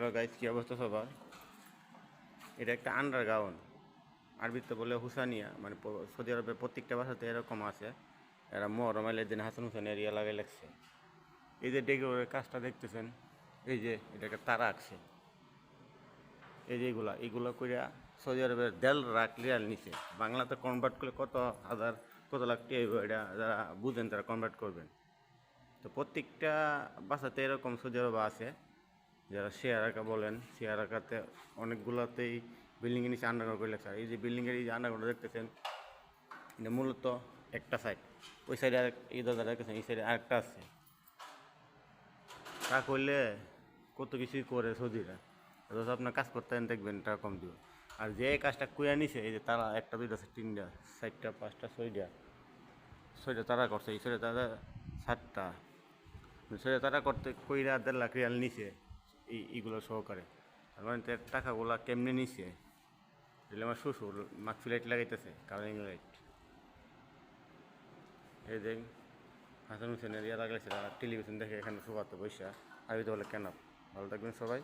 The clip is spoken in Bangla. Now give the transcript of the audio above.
হ্যালো গাইজ কী অবস্থা সবার? এটা একটা আন্ডারগ্রাউন্ড আরবিতে বলে হুসানিয়া মানে সৌদি আরবের প্রত্যেকটা ভাষাতে এরকম আছে। এরা মহরমাইলের দিন হাসান হুসেন এরিয়া লাগে লাগছে এই যে ডেকোরের কাজটা দেখতেছেন, এই যে এটা একটা তারা আঁকছে। এই যে এগুলা, এগুলো কইরা সৌদি আরবের দেড় লাখ রিয়াল নিচে বাংলাতে কনভার্ট করলে কত হাজার, কত লাখ টাকা এটা যারা বুঝেন তারা কনভার্ট করবেন। তো প্রত্যেকটা বাসাতে এরকম সৌদি আরবে আছে। যারা শেয়ার আঁকা বলেন শেয়ার আঁকাতে অনেকগুলোতেই বিল্ডিংয়ের নিচে আন্ডারগ্রাউন্ড করে লেখা। এই যে বিল্ডিংয়ের এই যে আন্ডারগ্রাউন্ড দেখতেছেন, এটা মূলত একটা সাইড ওই সাইডে আরেক, এই দাদা দেখতেছেন, এই সাইডে আরেকটা আছে। তা করলে কত কিছুই করে সৌদিরা। অথচ আপনার কাজ করতে দেখবেন, টাকা কম দিব। আর যে কাজটা কুয়া নিছে, এই যে তারা একটা, দুইটা আছে, তিনটা, চারটা, পাঁচটা, ছয়টা। ছয়টা তারা করছে, এই ছয়টা তারা সাতটা। ছয়টা তারা করতে কইরা দেড় লাখ রিয়াল নিছে। এই, এইগুলো সহকারে। তার মানে তার টাকাগুলো কেমনে নিছে? তাহলে আমার শ্বশুর মাক্সি লাইট লাগাইতেছে কালারিং লাইট। এই দেখ হাসান হোসেনের ইয়া লাগাইছে টেলিভিশন দেখে এখানে শোভাতে বৈশা আমি তো বলে, কেন? ভালো থাকবেন সবাই।